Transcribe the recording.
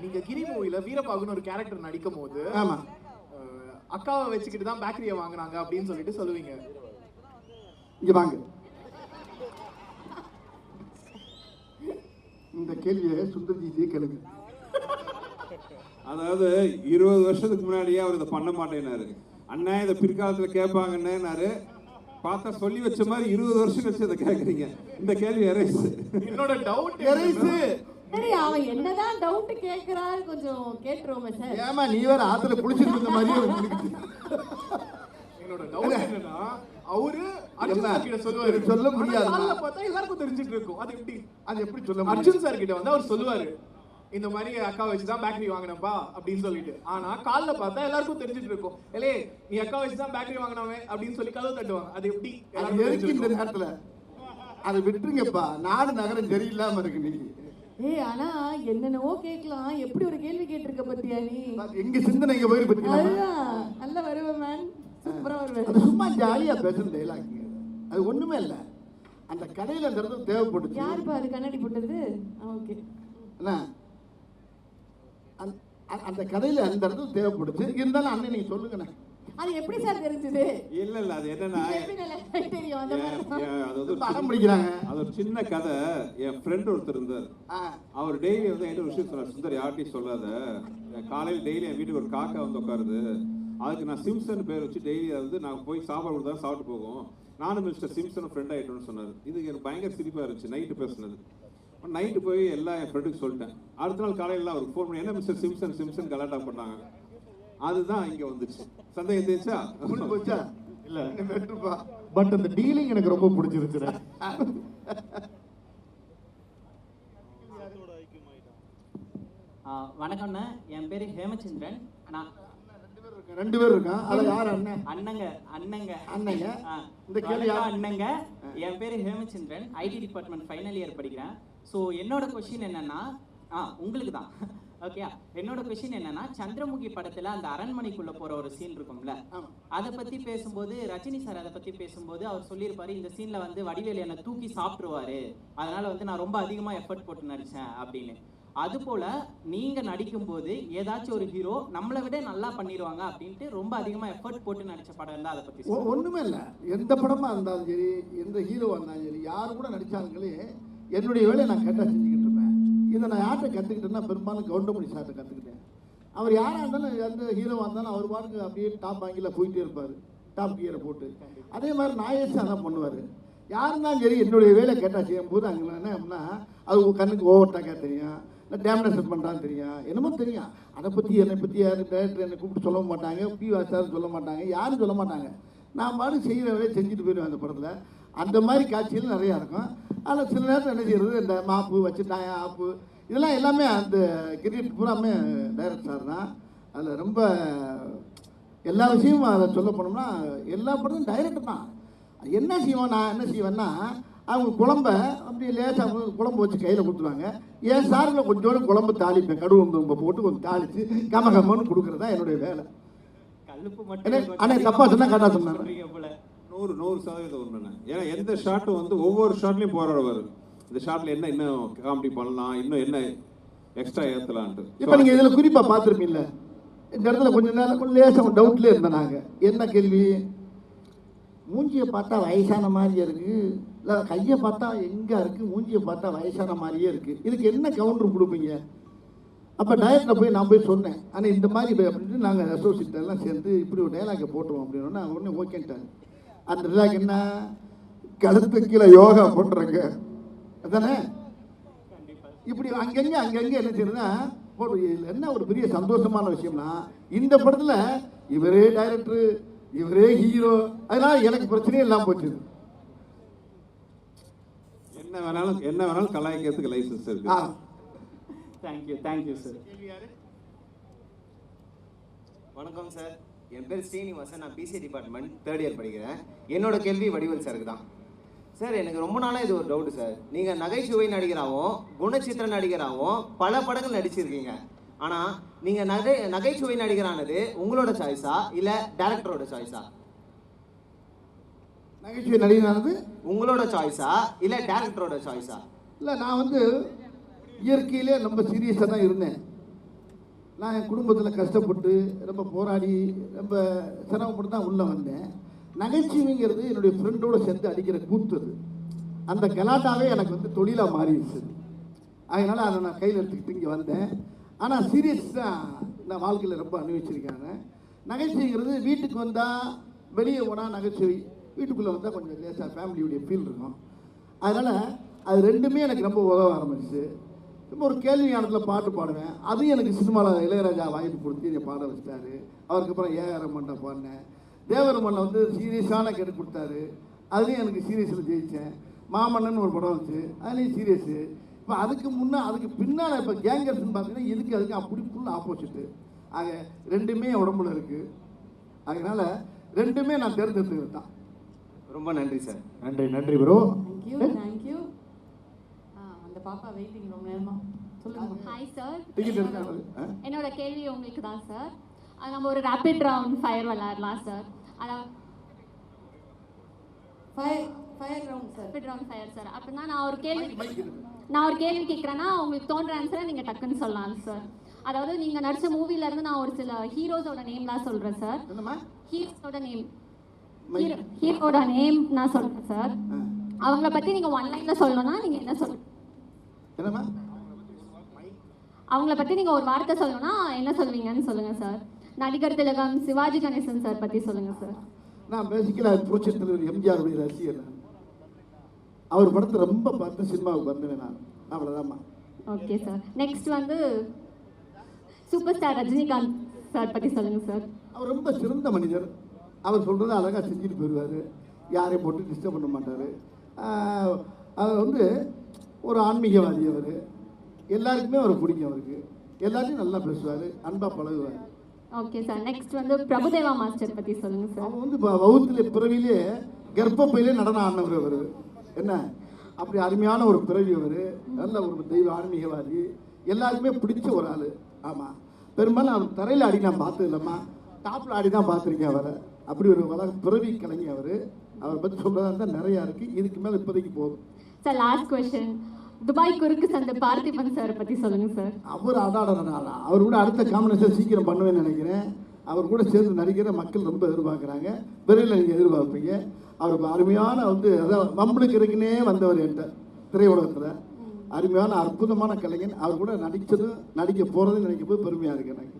நீங்க கிரி மூவில வீரபாகுன்னு ஒரு கேரக்டர் நடிக்கும் போது ஆமா அக்காவை வச்சுக்கிட்டு தான் பேக்கரியை வாங்குனாங்க அப்படின்னு சொல்லிட்டு சொல்லுவீங்க. இங்க வாங்க. இந்த கேள்வியை சுந்தர்ஜி கேளுங்க. அதாவது இருபது வருஷத்துக்கு முன்னாடியே அவர் இதை பண்ண மாட்டேனாரு அண்ணன் இதை பிற்காலத்துல கேட்பாங்கன்னாரு பார்த்தா சொல்லி வச்ச மாதிரி இருபது வருஷம் கழிச்சு இதை கேட்குறீங்க. இந்த கேள்வி எரேஸ் என்னோட டவுட் எரைஸு சரி அவன் என்னதான் டவுட் கேக்குறாரு கொஞ்சம் கேட்டுருவோமே சார் ஏமா நீ வேற ஆத்துல குளிச்சிட்டு இருந்த மாதிரியே உங்களுக்கு என்னோட டவுட் என்னன்னா அவரு அர்ஜுன் என்ன? சார் கிட்ட சொல்லுவாரு. சொல்ல முடியாது. பார்த்தா எல்லாருக்கும் தெரிஞ்சிட்டு இருக்கும். அது எப்படி? அது எப்படி சொல்ல முடியும்? அர்ஜுன் சார் கிட்ட வந்து அவர் சொல்லுவாரு. இந்த மாதிரி அக்கா வச்சு தான் பேக்கரி வாங்கினப்பா அப்படின்னு சொல்லிட்டு. ஆனா காலைல பார்த்தா எல்லாருக்கும் தெரிஞ்சிட்டு இருக்கும். ஏலே நீ அக்கா வச்சு தான் பேக்கரி அப்படின்னு சொல்லி கதவு தட்டுவாங்க. அது எப்படி? எல்லாருக்கும் இந்த? நேரத்துல? அதை விட்டுருங்கப்பா. நாடு நகரம் சரியில்லாம இருக்கு நீ ஏய் ஆனா என்னென்னவோ கேட்கலாம். எப்படி ஒரு கேள்வி கேட்டிருக்க பத்தியா நீ? எங்க சிந்தனை இங்க போயிரு அதுதான் நல்ல வருவேன் மேன் சூப்பரா வருவேன் சும்மா ஜாலியா பேசுற டைலாக் அது ஒண்ணுமே இல்ல. அந்த கடையில அந்த இடத்துல தேவைப்படுச்சு யாருப்பா அது கண்ணாடி போட்டது? ஓகே. என்ன அந்த- கடையில அந்த இடத்துல தேவைப்படுச்சு இருந்தாலும் அண்ணன் நீங்க சொல்லுங்கண்ணே. அது எப்படி சார் தெரிஞ்சது? இல்ல இல்ல அது என்னன்னா தெரியும்? அந்த அது வந்து ஒரு படம் பிடிக்கிறாங்க. அது ஒரு சின்ன கதை. என் ஃப்ரெண்ட் ஒருத்தர் இருந்தார். அவர் டெய்லி வந்து என்கிட்ட விஷயம் சொன்னார் சுந்தர் யார்ட்டையும் சொல்லாத. காலையில் டெய்லி என் வீட்டுக்கு ஒரு காக்கா வந்து உட்காருது. அதுக்கு நான் சிம்சன் பேர் வச்சு டெய்லி வந்து நான் போய் சாப்பாடு கொடுத்தா சாப்பிட்டு போகும். நானும் மிஸ்டர் சிம்சன் ஃப்ரெண்ட் ஆகிட்டோம்னு சொன்னார். இது எனக்கு பயங்கர சிரிப்பாக இருந்துச்சு. நைட்டு பேசுனது. நைட்டு போய் எல்லாம் என் ஃப்ரெண்டுக்கு சொல்லிட்டேன். அடுத்த நாள் காலையில் அவருக்கு ஃபோன் பண்ணி என்ன மிஸ்டர் சிம்சன் சிம்சன் கலாட்டா? பண்ணாங்க அதுதான் இங்கே வந்துச்சு. சந்தேகம் தெரிஞ்சா? புரிஞ்சு போச்சா? இல்ல. பட் அந்த டீலிங் எனக்கு ரொம்ப பிடிச்சிருச்சு வணக்கம்ண்ணா. என் பேரு ஹேமச்சந்திரன். நான் ரெண்டு பேர் இருக்கான் அதுல யார் அண்ணன்? அண்ணங்க அண்ணங்க. அண்ணங்க? இந்த கேள்வி? அண்ணங்க. என் பேரு Hemachandran. IT department final year படிக்கிறேன். ஸோ என்னோட கொஷின் என்னன்னா ஆ உங்களுக்கு தான் ஓகே என்னோட கொஷின் என்னன்னா சந்திரமுகி படத்துல அந்த அரண்மனைக்குள்ள போற ஒரு சீன் இருக்கும்ல. அதை பத்தி பேசும்போது ரஜினி சார் அதை பத்தி பேசும்போது அவர் சொல்லியிருப்பாரு இந்த சீன்ல வந்து வடிவேலு என்னை தூக்கி சாப்பிட்டுருவாரு. அதனால வந்து நான் ரொம்ப அதிகமா எஃபர்ட் போட்டு நடிச்சேன் அப்படின்னு. அது போல நீங்க நடிக்கும்போது ஏதாச்சும் ஒரு ஹீரோ நம்மளை விட நல்லா பண்ணிடுவாங்க அப்படின்ட்டு ரொம்ப அதிகமா எஃபர்ட் போட்டு நடிச்ச படம் இருந்தா அதை பத்தி. ஒண்ணுமே இல்ல. எந்த படமா இருந்தாலும் சரி எந்த ஹீரோவா இருந்தாலும் சரி யார் கூட நடிச்சாங்களே என்னுடைய வேலையை நான் செஞ்சுக்கிட்டு இருப்பேன் இதை நான் யார்கிட்ட கற்றுக்கிட்டேன்னா பெரும்பாலும் கவுண்டமணி சார்கிட்ட கற்றுக்கிட்டேன் அவர் யாராக இருந்தாலும் எந்த ஹீரோவாக இருந்தாலும் அவர் பாட்டுக்கு அப்படியே டாப் ஆங்கில போயிட்டே இருப்பார். டாப் கியரை போட்டு. அதே மாதிரி நாயேஷ் அதான் பண்ணுவார். யார் இருந்தாலும் சரி என்னுடைய வேலை கேட்டால் செய்யும் போது அங்கே என்ன அப்படின்னா அது உங்கள் கண்ணுக்கு ஓவர்டாக்காக தெரியும். இல்லை டேமினேஷன் பண்ணுறான்னு தெரியும். என்னமோ தெரியும். அதை பற்றி என்னை பற்றி யாரும் டேரக்டர் என்னை கூப்பிட்டு சொல்ல மாட்டாங்க பி வாசாரும் சொல்ல மாட்டாங்க யாரும் சொல்ல மாட்டாங்க. நான் பாட்டு செய்கிற வேலையை செஞ்சுட்டு போயிடுவேன் அந்த படத்தில். அந்த மாதிரி காட்சிகள் நிறையா இருக்கும். அதில் சில நேரத்தில் என்ன செய்யறது? இந்த மாப்பு வச்சுட்டாங்க ஆப்பு. இதெல்லாம் எல்லாமே அந்த கிரிக்கெட் பூராமே டைரக்டர் சார் தான். அதில் ரொம்ப எல்லா விஷயமும் அதை சொல்ல போனோம்னா எல்லா படமும் டைரக்டர் தான். என்ன செய்வோம் நான் என்ன செய்வேன்னா அவங்க குழம்ப அப்படியே லேசாக குழம்பு வச்சு கையில் கொடுத்துருவாங்க. என் சார்பில் கொஞ்சோண்டு குழம்பு தாளிப்பேன். கடுகு உளுந்து போட்டு கொஞ்சம் தாளித்து கம கமன்னு கொடுக்குறது தான் என்னுடைய வேலை. கல்லுப்பு மட்டும் அண்ணே, தப்பா சொன்னா கரெக்டா சொன்னா? நூறு நூறு சதவீதம் உண்மைண்ணே ஏன்னா எந்த ஷாட்டும் வந்து ஒவ்வொரு ஷாட்லையும் போராடுவார். இந்த ஷாட்ல என்ன இன்னும் காமெடி பண்ணலாம் இன்னும் என்ன எக்ஸ்ட்ரா ஏற்றலான்ட்டு இப்போ நீங்கள் இதில் குறிப்பாக பார்த்துருப்பீங்கள இந்த இடத்துல கொஞ்ச நேரம் கொஞ்சம் லேசாக டவுட்லேயே இருந்தோம் நாங்கள் என்ன கேள்வி? மூஞ்சியை பார்த்தா வயசான மாதிரியே இருக்குது இல்லை கையை பார்த்தா எங்கே இருக்குது மூஞ்சியை பார்த்தா வயசான மாதிரியே இருக்கு. இதுக்கு என்ன கவுண்டர் கொடுப்பீங்க? அப்போ டயட்டில் போய் நான் போய் சொன்னேன். ஆனால் இந்த மாதிரி அப்படின்ட்டு நாங்கள் அசோசியேட்டெல்லாம் சேர்ந்து இப்படி ஒரு டைலாக்கை போட்டுவோம் அப்படின்னு உடனே ஓகேன்ட்டாங்க அந்த என்ன? கழுத்து கீழே யோகா பண்ணுறேங்க அதானே? இப்படி அங்கங்க அங்கங்க என்ன இதுல என்ன ஒரு பெரிய சந்தோஷமான விஷயம்னா இந்த படத்துல இவரே டைரக்டர் இவரே ஹீரோ அதனால எனக்கு பிரச்சனையே இல்லாம போச்சு. என்ன வேணாலும் என்ன வேணாலும் கலாய்க்கிறதுக்கு லைசன்ஸ் இருக்கு. Thank you thank you sir வணக்கம் சார் என் பேர் ஸ்ரீனிவாசன். நான் பிசி டிபார்ட்மெண்ட் தேர்ட் இயர் படிக்கிறேன். என்னோட கேள்வி வடிவேல் சாருக்கு தான். சார் எனக்கு ரொம்ப நாளாக இது ஒரு டவுட் சார் நீங்கள் நகைச்சுவை நடிகராகவும் குணச்சித்திர நடிகராகவும் பல படங்கள் நடிச்சிருக்கீங்க. ஆனால் நீங்கள் நகை நகைச்சுவை நடிகரானது உங்களோட சாய்ஸா இல்லை டேரக்டரோட சாய்ஸா நகைச்சுவை நடிகனானது உங்களோட சாய்ஸா இல்லை டேரக்டரோட சாய்ஸா இல்லை நான் வந்து இயற்கையிலே ரொம்ப சீரியஸாக தான் இருந்தேன். நான் என் குடும்பத்தில் கஷ்டப்பட்டு ரொம்ப போராடி ரொம்ப சிரமப்பட்டு தான் உள்ளே வந்தேன். நகைச்சுவைங்கிறது என்னுடைய ஃப்ரெண்டோடு சேர்ந்து அடிக்கிற கூத்து அது. அந்த கலாட்டாவே எனக்கு வந்து தொழிலாக மாறிடுச்சு. அதனால் அதை நான் கையில் எடுத்துக்கிட்டு இங்கே வந்தேன். ஆனால் சீரியஸ் தான் நான் வாழ்க்கையில் ரொம்ப அனுபவிச்சிருக்காங்க. நகைச்சுவைங்கிறது வீட்டுக்கு வந்தால் வெளியே போனால் நகைச்சுவை. வீட்டுக்குள்ளே வந்தால் கொஞ்சம் லேசாக ஃபேமிலியுடைய ஃபீல் இருக்கும். அதனால் அது ரெண்டுமே எனக்கு ரொம்ப உதவ ஆரம்பிச்சு இப்போ ஒரு கேள்வி ஞானத்தில் பாட்டு பாடுவேன். அதுவும் எனக்கு சினிமாவில் இளையராஜா வாய்ப்பு கொடுத்து என்னை பாட வச்சிட்டாரு. அவருக்கு அப்புறம் ஏஆர் ரமண்ண பாடினேன். தேவரமண்ண வந்து சீரியஸான கேட்டு கொடுத்தாரு. அதுலேயும் எனக்கு சீரியஸில் ஜெயித்தேன் மாமன்னன் ஒரு படம் வந்துச்சு. அதுலேயும் சீரியஸு. இப்போ அதுக்கு முன்னே அதுக்கு பின்னால் இப்போ கேங்கர்ஸ்னு பார்த்தீங்கன்னா இதுக்கு அதுக்கு அப்படி ஃபுல் ஆப்போசிட்டு ஆக ரெண்டுமே என் உடம்புல இருக்குது அதனால் ரெண்டுமே நான் தேர்ந்தெடுத்துக்கிறது தான் ரொம்ப நன்றி சார். நன்றி நன்றி ப்ரோ பாப்பா வெயிட்டிங் ரொம்ப நேரமா? சொல்லுங்க. ஹாய் சார் டிக்கெட் என்னோட கேள்வி உங்களுக்கு தான் சார் அது நம்ம ஒரு ரேபிட் ரவுண்ட் ஃபயர் விளையாடலாம் சார் அதான் fire fire round sir rapid round fire sir அப்படின்னா நான் ஒரு கேள்வி நான் ஒரு கேள்வி கேட்குறேன்னா உங்களுக்கு தோன்ற ஆன்சரை நீங்கள் டக்குன்னு சொல்லலாம் சார் அதாவது நீங்கள் நடிச்ச மூவில இருந்து நான் ஒரு சில ஹீரோஸோட நேம்லாம் சொல்கிறேன் சார் ஹீரோஸோட நேம். ஹீரோட நேம் நான் சொல்கிறேன் சார். அவங்கள பற்றி நீங்கள் ஒன் லைனில் சொல்லணும்னா நீங்கள் என்ன சொல் என்னம்மா? அவங்கள பற்றி நீங்கள் ஒரு வார்த்தை சொல்லணும்னா என்ன சொல்லுவீங்கன்னு சொல்லுங்கள் சார் நடிகர் திலகம் சிவாஜி கணேசன் சார் பற்றி சொல்லுங்கள் சார் நான் பேசிக்கலாக புரட்சி தலைவர் எம்ஜிஆருடைய ரசிகர் அவர் படத்தை ரொம்ப பார்த்து சினிமாவுக்கு வந்தேன் நான். அவ்வளோதாம்மா ஓகே சார் நெக்ஸ்ட் வந்து சூப்பர் ஸ்டார் ரஜினிகாந்த் சார் பற்றி சொல்லுங்கள் சார் அவர் ரொம்ப சிறந்த மனிதர். அவர் சொல்கிறத அழகாக செஞ்சுட்டு போயிடுவார். யாரையும் போட்டு டிஸ்டர்ப் பண்ண மாட்டார். அவர் வந்து ஒரு ஆன்மீகவாதி அவர். எல்லாருக்குமே அவர் பிடிக்கும் அவருக்கு. எல்லாத்தையும் நல்லா பேசுவார் அன்பாக பழகுவார். ஓகே சார் நெக்ஸ்ட் வந்து பிரபுதேவா மாஸ்டர் பற்றி சொல்லுங்கள் சார் அவன் வந்து இப்போ வகுத்துல பிறவிலே கர்ப்பப்பையிலே நடனம் ஆடினவர் அவர். என்ன? அப்படி அருமையான ஒரு பிறவி அவர். நல்ல ஒரு தெய்வ ஆன்மீகவாதி. எல்லாருக்குமே பிடிச்ச ஒரு ஆள். ஆமாம் பெரும்பாலும் அவர் தரையில் ஆடி நான் பார்த்தது இல்லைம்மா டாப்பில் ஆடி தான் பார்த்துருக்கேன் அவரை. அப்படி ஒரு வள பிறவி கலைஞர் அவர். அவரை பற்றி சொல்கிறதா இருந்தால் நிறையா இருக்குது இதுக்கு மேலே இப்போதைக்கு போதும். சார் லாஸ்ட் கொஸ்டின் துபாய் குறுக்கு சந்தை பார்த்திபன் சார் பற்றி சொல்லுங்கள் சார் அவர் அடாடா அவர் கூட அடுத்த காம்பினேஷன் சீக்கிரம் பண்ணுவேன்னு நினைக்கிறேன். அவர் கூட சேர்ந்து நடிக்கிற மக்கள் ரொம்ப எதிர்பார்க்குறாங்க. விரைவில் நீங்கள் எதிர்பார்ப்பீங்க. அவர் அருமையான வந்து அதான் வம்பளுக்கு இருக்குன்னே வந்தவர் என்கிட்ட திரையுலகத்தில். அருமையான அற்புதமான கலைஞன். அவர் கூட நடித்ததும் நடிக்க போகிறதும் நினைக்கும் போது பெருமையாக இருக்கு எனக்கு.